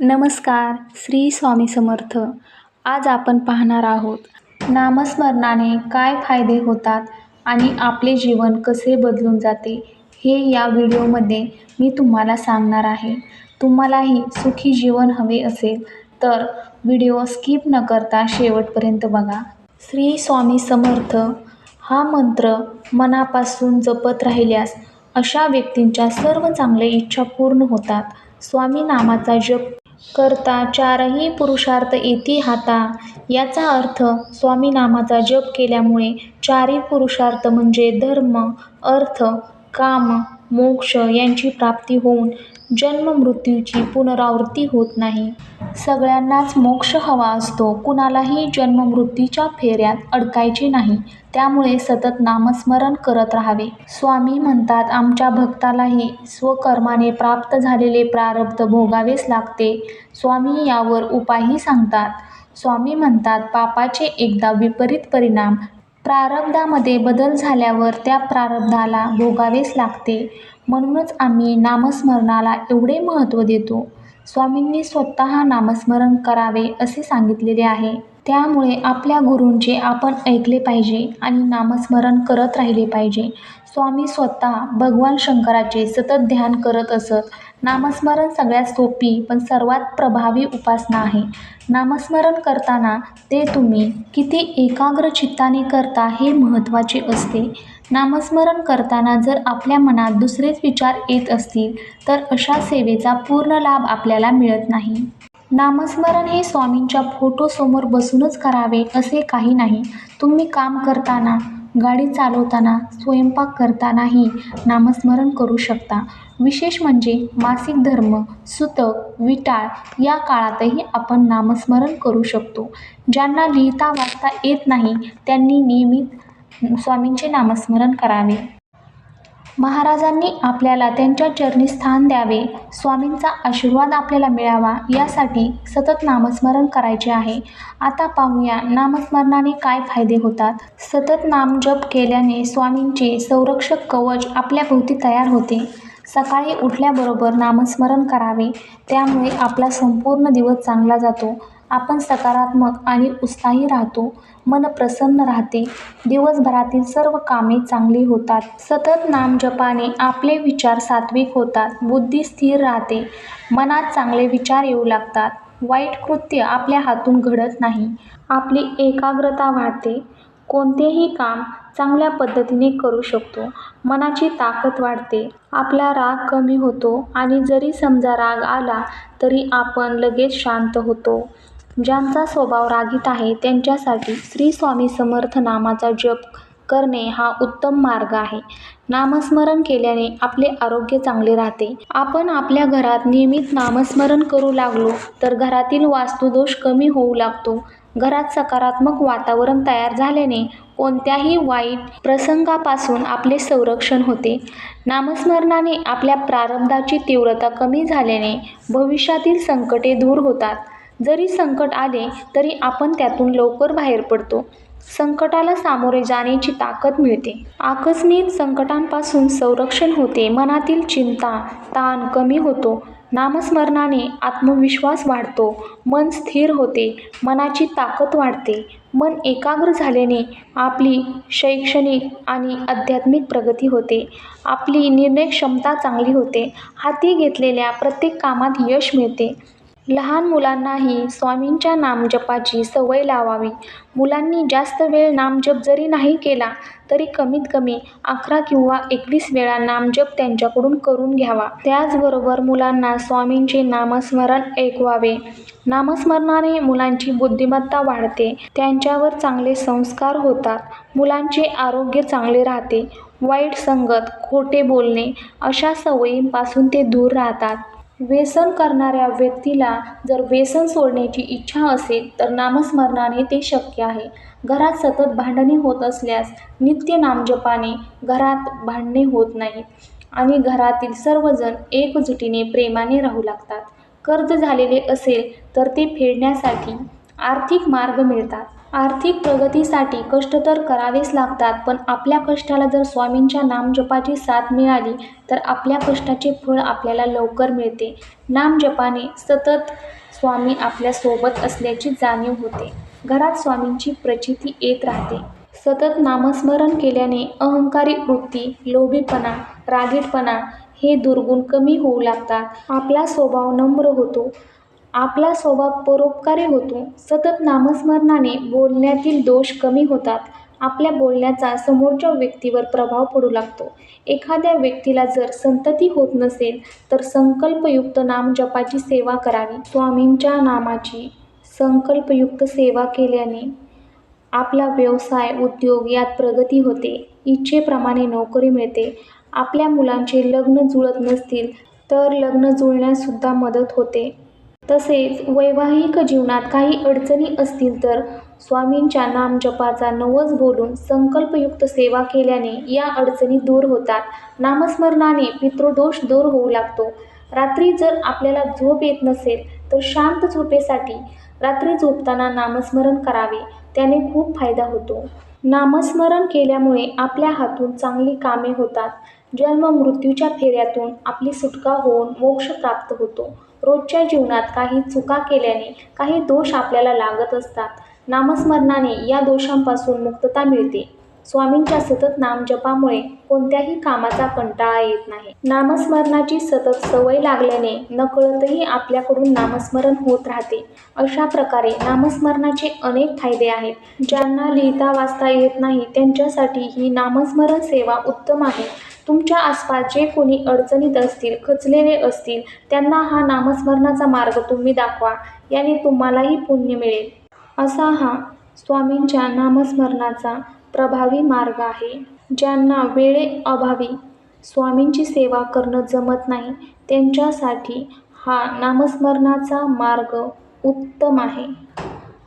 नमस्कार श्री स्वामी समर्थ. आज आपण पाहणार आहोत नामस्मरणाने काय फायदे होतात आणि आपले जीवन कसे बदलून जाते हे या व्हिडिओमध्ये मी तुम्हाला सांगणार आहे. तुम्हालाही सुखी जीवन हवे असेल तर व्हिडिओ स्किप न करता शेवटपर्यंत बघा. श्री स्वामी समर्थ हा मंत्र मनापासून जपत राहिल्यास अशा व्यक्तींच्या सर्व चांगल्या इच्छा पूर्ण होतात. स्वामी नामाचा जप करता चारही पुरुषार्थ येती हाता. याचा अर्थ स्वामी नामाचा जप केल्यामुळे चारही पुरुषार्थ म्हणजे धर्म अर्थ काम मोक्ष यांची प्राप्ती होऊन जन्म मृत्यूची पुनरावृत्ती होत नाही. सगळ्यांनाच मोक्ष हवा असतो. कुणालाही जन्म मृत्यूच्या फेऱ्यात अडकायचे नाही. त्यामुळे सतत नामस्मरण करत राहावे. स्वामी म्हणतात आमच्या भक्तालाही स्वकर्माने प्राप्त झालेले प्रारब्ध भोगावेच लागते. स्वामी यावर उपायही सांगतात. स्वामी म्हणतात पापाचे एकदा विपरीत परिणाम. प्रारब्धामध्ये बदल झाल्यावर त्या प्रारब्धाला भोगावेच लागते. म्हणूनच आम्ही नामस्मरणाला एवढे महत्त्व देतो. स्वामींनी स्वतः नामस्मरण करावे असे सांगितलेले आहे. त्यामुळे आपल्या गुरूंचे आपण ऐकले पाहिजे आणि नामस्मरण करत राहिले पाहिजे. स्वामी स्वतः भगवान शंकराचे सतत ध्यान करत असत. नामस्मरण सगळ्यात सोपी पण सर्वात प्रभावी उपासना आहे. नामस्मरण करताना ते तुम्ही किती एकाग्र चित्ताने करता हे महत्त्वाचे असते. नामस्मरण करताना जर आपल्या मनात दुसरेच विचार येत असतील तर अशा सेवेचा पूर्ण लाभ आपल्याला मिळत नाही. नामस्मरण हे स्वामींच्या फोटोसमोर बसूनच करावे असे काही नाही. तुम्ही काम करताना गाडी चालवताना स्वयंपाक करतानाही नामस्मरण करू शकता. विशेष म्हणजे मासिक धर्म सुतक विटाळ या काळातही आपण नामस्मरण करू शकतो. ज्यांना लिहिता वाचता येत नाही त्यांनी नियमित स्वामींचे नामस्मरण करावे. महाराजांनी आपल्याला त्यांच्या चरणी स्थान द्यावे. स्वामींचा आशीर्वाद आपल्याला मिळावा यासाठी सतत नामस्मरण करायचे आहे. आता पाहूया नामस्मरणाने काय फायदे होतात. सतत नामजप केल्याने स्वामींचे संरक्षक कवच आपल्या भोवती तयार होते. सकाळी उठल्याबरोबर नामस्मरण करावे. त्यामुळे आपला संपूर्ण दिवस चांगला जातो. आपण सकारात्मक आणि उत्साही राहतो मन प्रसन्न राहते दिवसभरातील सर्व कामे चांगली होतात सतत नामजपाने आपले विचार सात्विक होतात बुद्धी स्थिर राहते मनात चांगले विचार येऊ लागतात वाईट कृत्य आपल्या हातून घडत नाही आपली एकाग्रता वाढते कोणतेही काम चांगल्या पद्धतीने करू शकतो मनाची ताकद वाढते आपला राग कमी होतो आणि जरी समजा राग आला तरी आपण लगेच शांत होतो. ज्यांचा स्वभाव रागीत आहे त्यांच्यासाठी श्री स्वामी समर्थ नामाचा जप करणे हा उत्तम मार्ग आहे. नामस्मरण केल्याने आपले आरोग्य चांगले राहते. आपण आपल्या घरात नियमित नामस्मरण करू लागलो तर घरातील वास्तुदोष कमी होऊ लागतो. घरात सकारात्मक वातावरण तयार झाल्याने कोणत्याही वाईट प्रसंगापासून आपले संरक्षण होते. नामस्मरणाने आपल्या प्रारब्धाची तीव्रता कमी झाल्याने भविष्यातील संकटे दूर होतात. जरी संकट आले तरी आपण त्यातून लवकर बाहेर पडतो. संकटाला सामोरे जाण्याची ताकद मिळते. आकस्मिक संकटांपासून संरक्षण होते. मनातील चिंता ताण कमी होतो. नामस्मरणाने आत्मविश्वास वाढतो. मन स्थिर होते. मनाची ताकद वाढते. मन एकाग्र झाल्याने आपली शैक्षणिक आणि आध्यात्मिक प्रगती होते. आपली निर्णय क्षमता चांगली होते. हाती घेतलेल्या प्रत्येक कामात यश मिळते. लहान मुलांनाही स्वामींच्या नामजपाची सवय लावावी. मुलांनी जास्त वेळ नामजप जरी नाही केला तरी कमीत कमी अकरा किंवा एकवीस वेळा नामजप त्यांच्याकडून करून घ्यावा. त्याचबरोबर मुलांना स्वामींचे नामस्मरण ऐकवावे. नामस्मरणाने मुलांची बुद्धिमत्ता वाढते त्यांच्यावर चांगले संस्कार होतात मुलांचे आरोग्य चांगले राहते वाईट संगत खोटे बोलणे अशा सवयींपासून ते दूर राहतात. व्यसन करणाऱ्या व्यक्तीला जर व्यसन सोडण्याची इच्छा असेल तर नामस्मरणाने ते शक्य आहे. घरात सतत भांडणे होत असल्यास नित्य नामजपाने घरात भांडणे होत नाहीत आणि घरातील सर्वजण एकजुटीने प्रेमाने राहू लागतात. कर्ज झालेले असेल तर ते फेडण्यासाठी आर्थिक मार्ग मिळतात. आर्थिक प्रगतीसाठी कष्ट तर करावेच लागतात पण आपल्या कष्टाला जर स्वामींच्या नामजपाची साथ मिळाली तर आपल्या कष्टाचे फळ आपल्याला लवकर मिळते. नामजपाने सतत स्वामी आपल्यासोबत असल्याची जाणीव होते. घरात स्वामींची प्रचिती येत राहते. सतत नामस्मरण केल्याने अहंकारी वृत्ती लोभीपणा रागीटपणा हे दुर्गुण कमी होऊ लागतात. आपला स्वभाव नम्र होतो. आपला स्वभाव परोपकारी होतो. सतत नामस्मरणाने बोलण्यातील दोष कमी होतात. आपल्या बोलण्याचा समोरच्या व्यक्तीवर प्रभाव पडू लागतो. एखाद्या व्यक्तीला जर संतती होत नसेल तर संकल्पयुक्त नामजपाची सेवा करावी. स्वामींच्या नामाची संकल्पयुक्त सेवा केल्याने आपला व्यवसाय उद्योग यात प्रगती होते. इच्छेप्रमाणे नोकरी मिळते. आपल्या मुलांचे लग्न जुळत नसतील तर लग्न जुळण्याससुद्धा मदत होते. तसेच वैवाहिक जीवनात काही अडचणी असतील तर स्वामींच्या नामजपाचा नवस बोलून संकल्पयुक्त सेवा केल्याने या अडचणी दूर होतात. नामस्मरणाने पितृदोष दूर होऊ लागतो. रात्री जर आपल्याला झोप येत नसेल तर शांत झोपेसाठी रात्री झोपताना नामस्मरण करावे. त्याने खूप फायदा होतो. नामस्मरण केल्यामुळे आपल्या हातून चांगली कामे होतात. जन्म मृत्यूच्या फेऱ्यातून आपली सुटका होऊन मोक्ष प्राप्त होतो. रोजच्या जीवनात काही चुका केल्याने काही दोष आपल्याला लागत असतात. नामस्मरणाने या दोषांपासून मुक्तता मिळते. स्वामींच्या सतत नामजपामुळे कोणत्याही कामाचा कंटाळा येत नाही. नामस्मरणाची सतत सवय लागल्याने नकळतही आपल्याकडून नामस्मरण होत राहते. अशा प्रकारे नामस्मरणाचे अनेक फायदे आहेत. ज्यांना लिहिता वाचता येत नाही त्यांच्यासाठी ही नामस्मरण सेवा उत्तम आहे. तुमच्या आसपास जे कोणी अडचणीत असतील खचलेले असतील त्यांना हा नामस्मरणाचा मार्ग तुम्ही दाखवा याने तुम्हालाही पुण्य मिळेल. असा हा स्वामींच्या नामस्मरणाचा प्रभावी मार्ग आहे. ज्यांना वेळे अभावी स्वामींची सेवा करणं जमत नाही त्यांच्यासाठी हा नामस्मरणाचा मार्ग उत्तम आहे.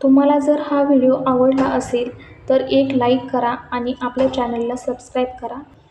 तुम्हाला जर हा व्हिडिओ आवडला असेल तर एक लाईक करा आणि आपल्या चॅनलला सबस्क्राईब करा.